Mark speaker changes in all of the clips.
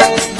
Speaker 1: Yeah.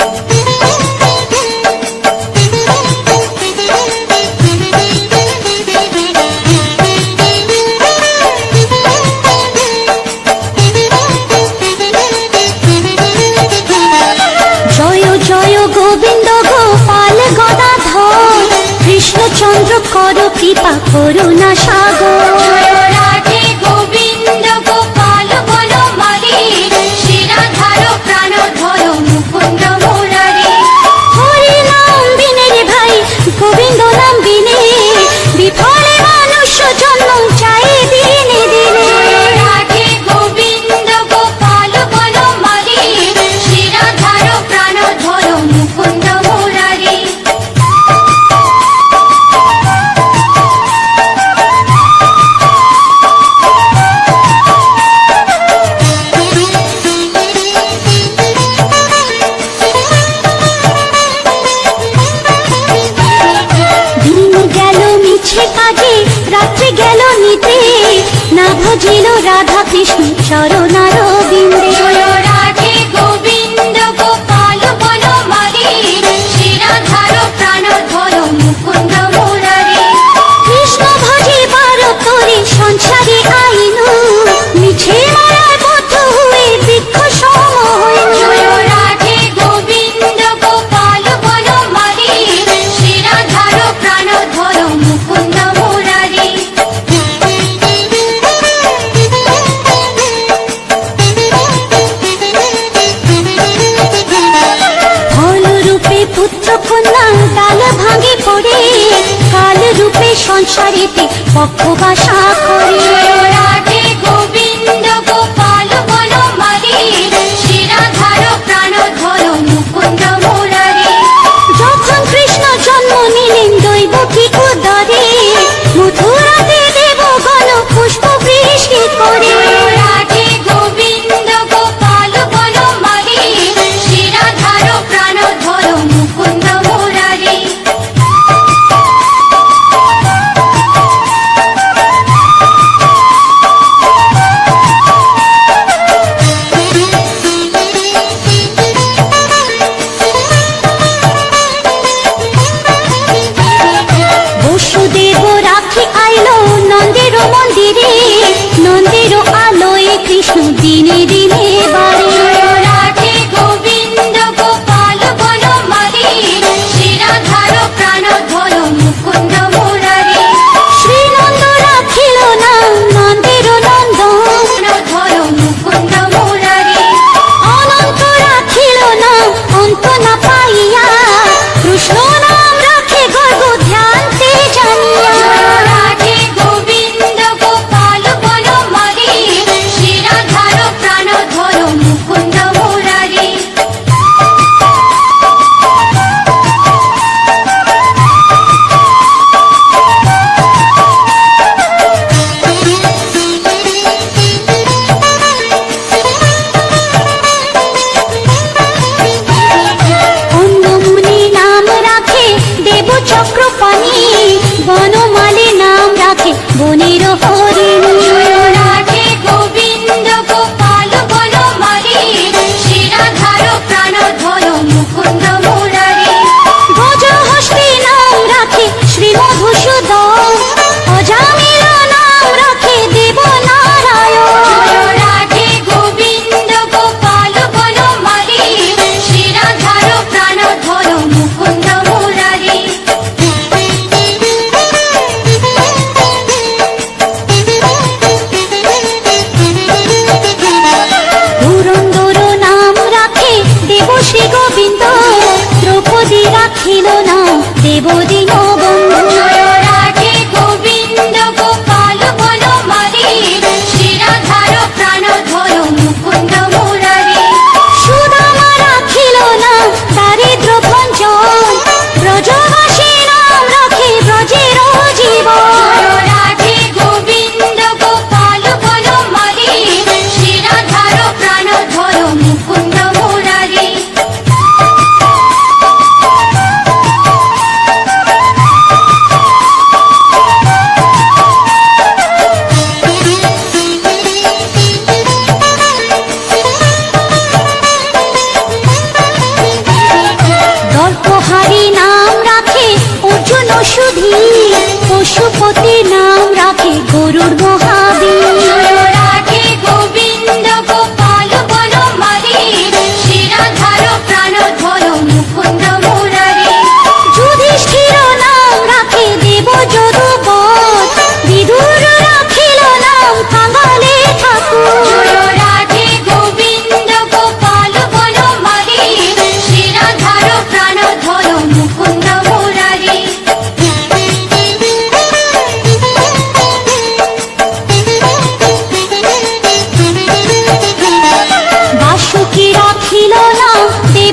Speaker 1: পক্ষ বাসা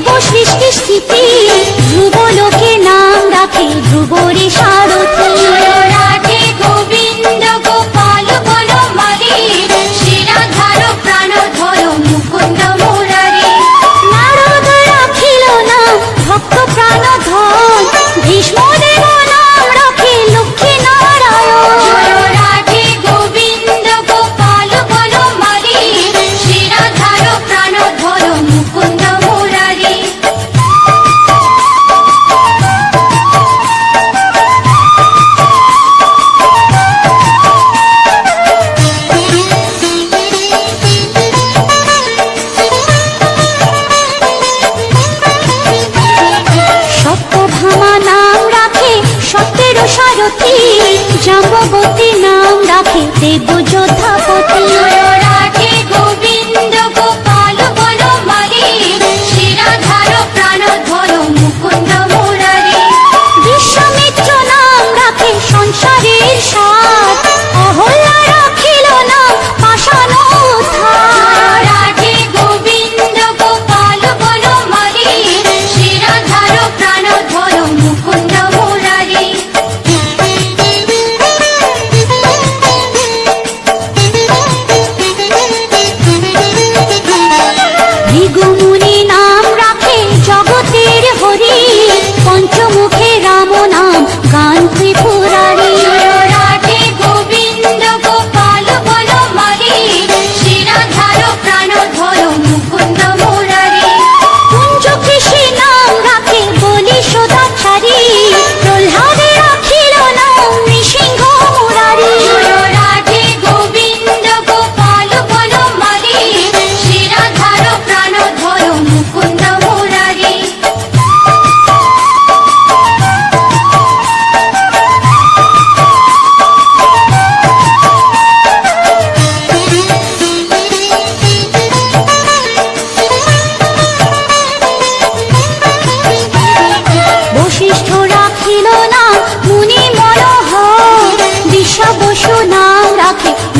Speaker 2: ধ্রুব
Speaker 1: সৃষ্টি স্থিতি ধ্রুব লোকে নাম রাখে ধ্রুবরে সার
Speaker 2: ते बुझो था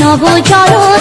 Speaker 2: নবচরণ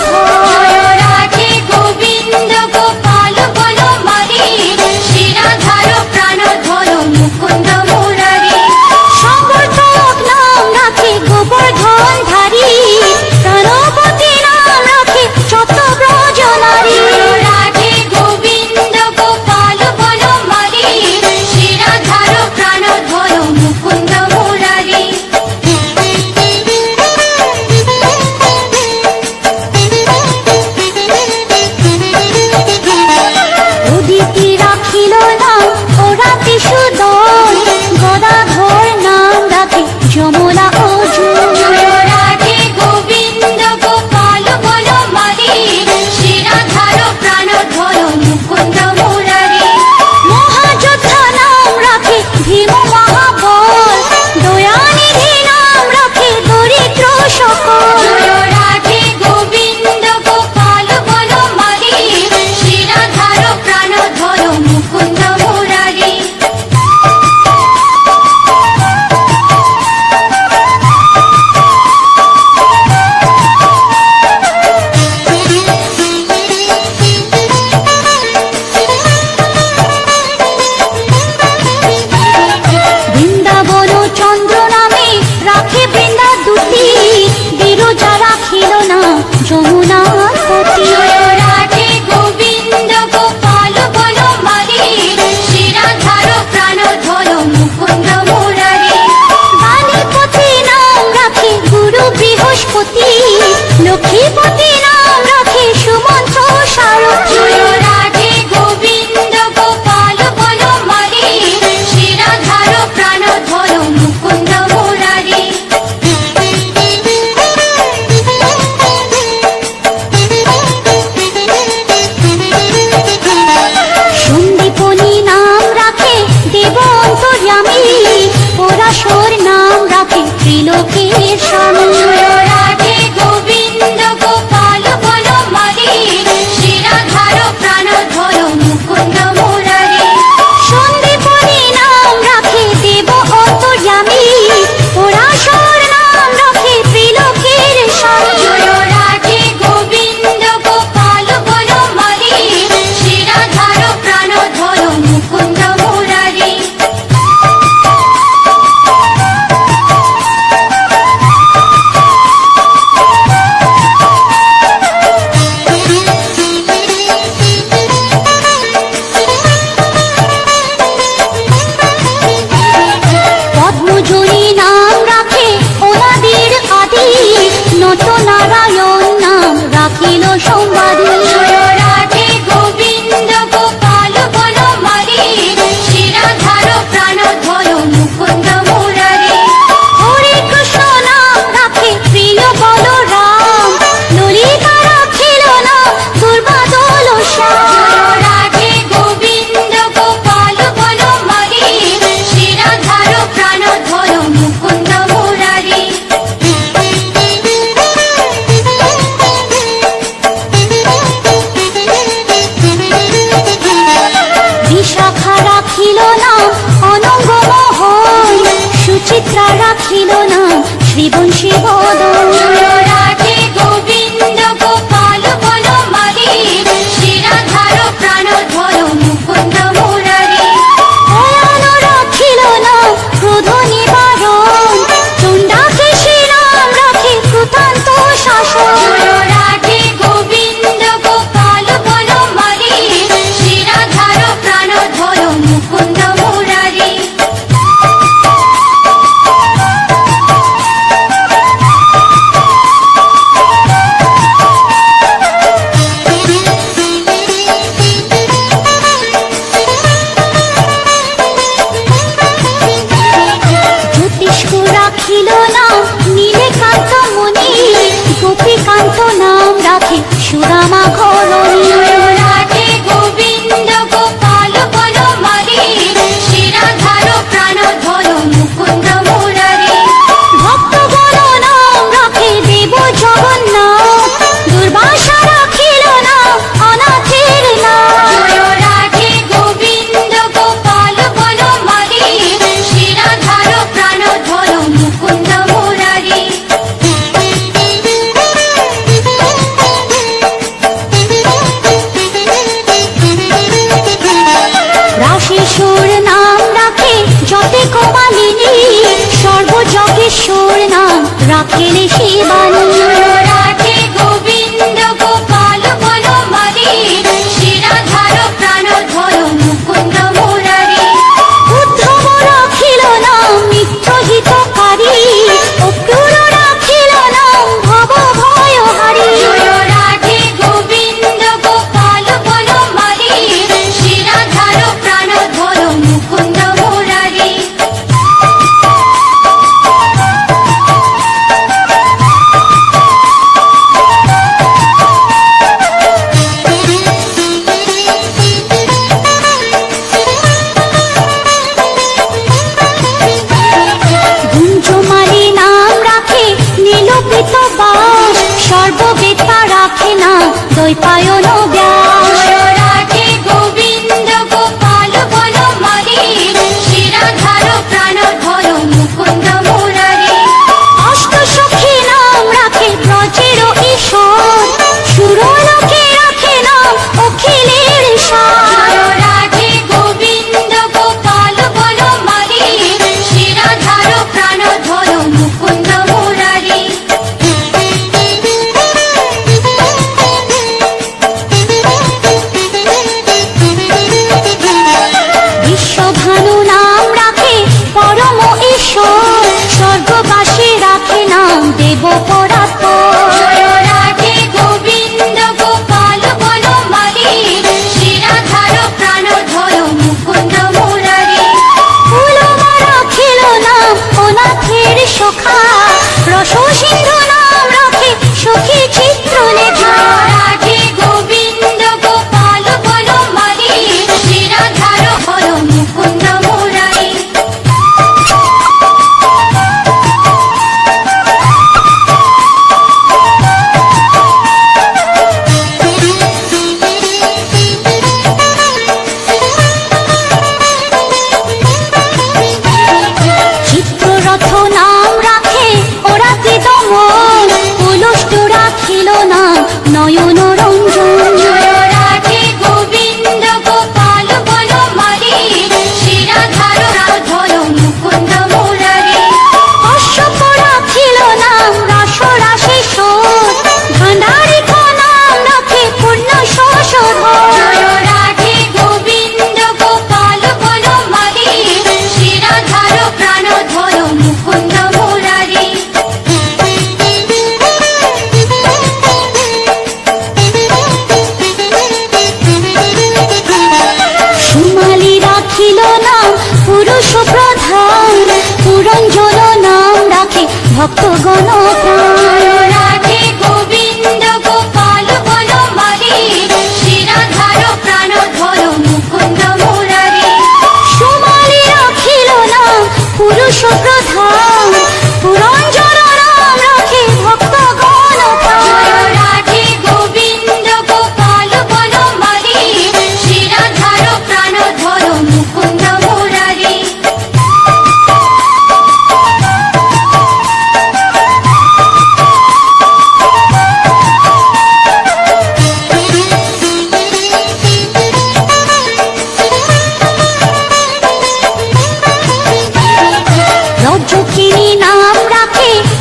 Speaker 1: পুরুষ প্রধান পুরঞ্জন নাম ডাকে ভক্তগণ প্রাণ।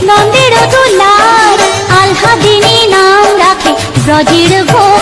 Speaker 1: নন্দের দোলার আলহাদিনী নাম রাখে ব্রজের ভোর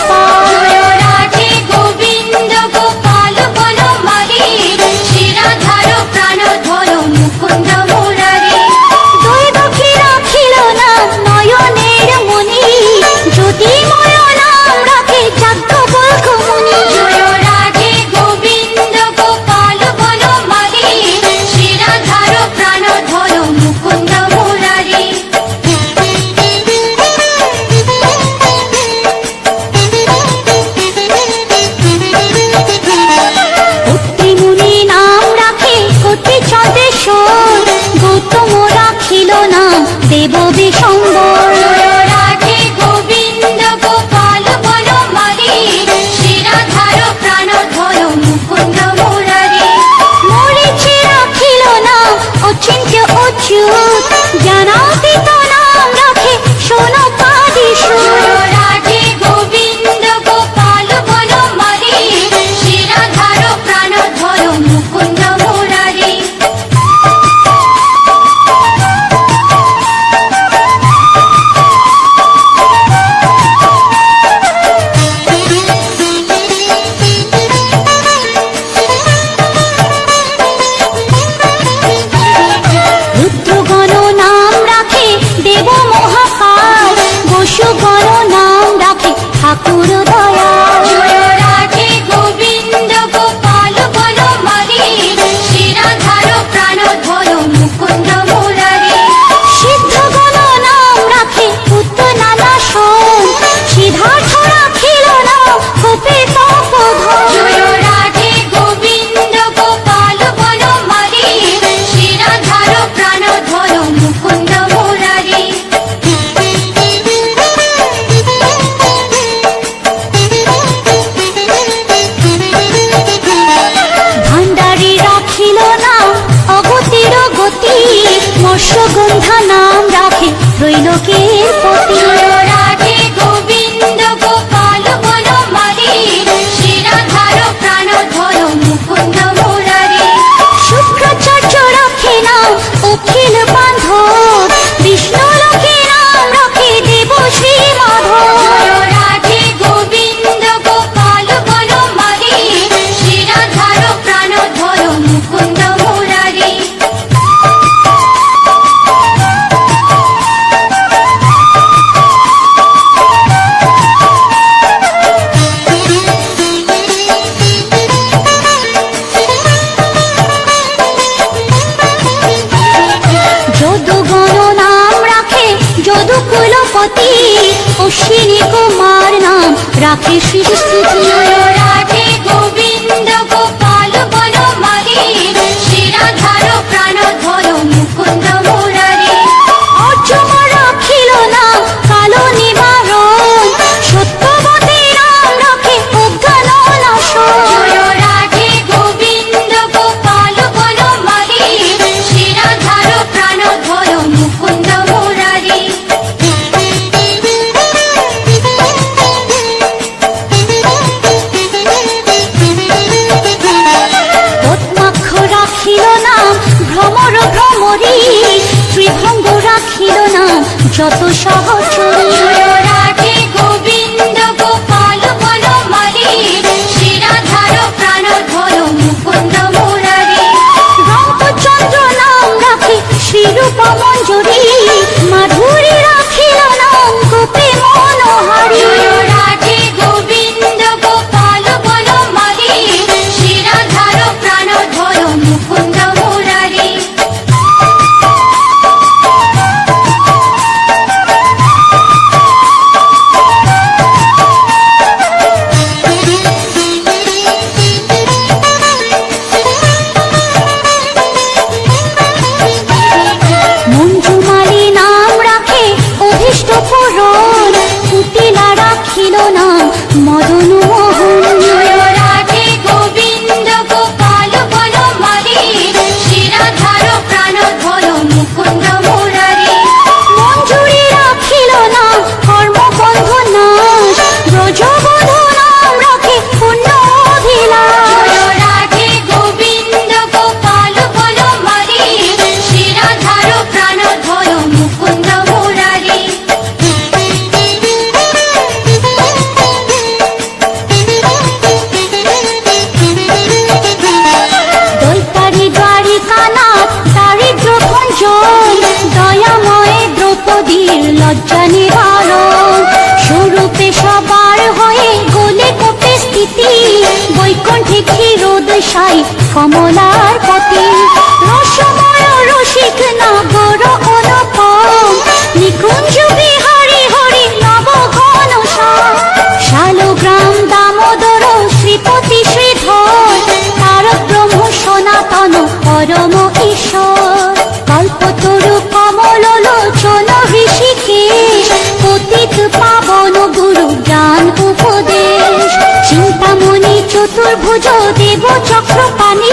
Speaker 1: পরম ঈশ্বর কল্পতরু কমল লোচন ঋষিকেশ, পতিত পাবন গুরু জ্ঞান উপদেশ। চিন্তামণি চতুর্ভুজ দেব চক্রপাণী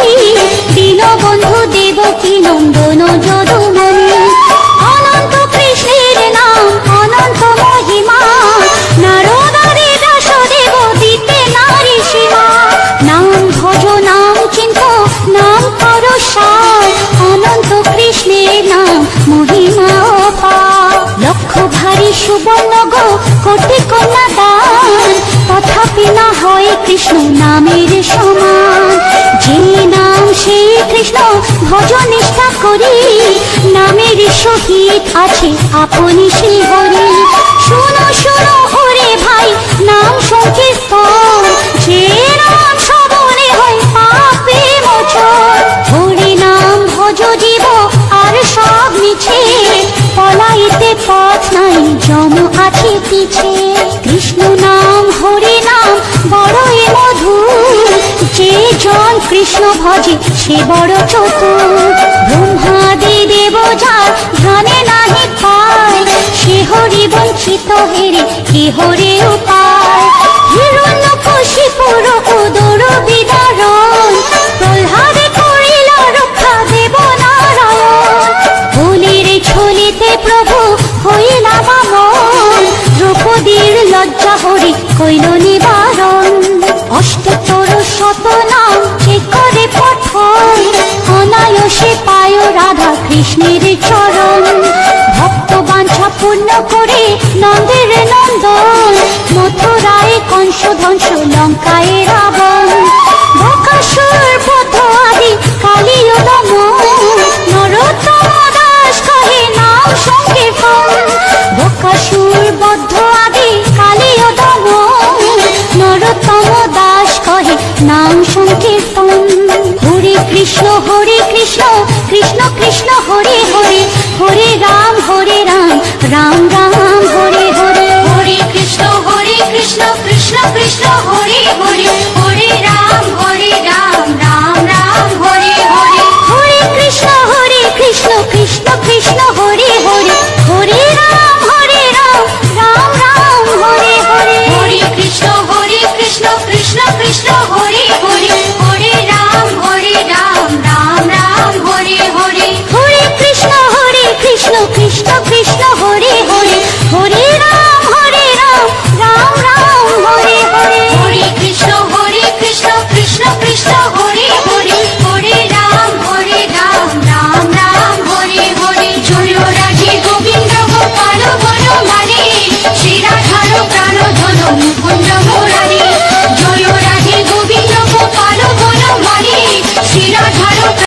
Speaker 1: দীনবন্ধু দেব কি নন্দন যদুমণি সুবর্ণ গো কোটি কন্যা দান তথাপি না হয় কৃষ্ণ নামের সমান। যে নাম সেই কৃষ্ণ ভজ করি, নামের সহিত আছে আপনি শ্রী হরি। শুনো শুনো ওরে ভাই, নাম সংকীর্তন। কৃষ্ণ নাম, হরি নাম, বড়ই মধু যে জন কৃষ্ণ ভজে, সে বড় চতুর। ব্রহ্মাদি দেব যার, ধ্যানে নাহি পায়। সে হরি বঞ্চিত হেরে, কে হরে উপায়? দ্রৌপদীর লজ্জা হরি কইল নিবারণ। অষ্টতর শতনা যে করে পঠন অনায়সে পায় রাধা কৃষ্ণের চরণ। ভক্ত বাঞ্ছা পূর্ণ করে নন্দের নন্দন। মথুরায় কংস ধ্বংস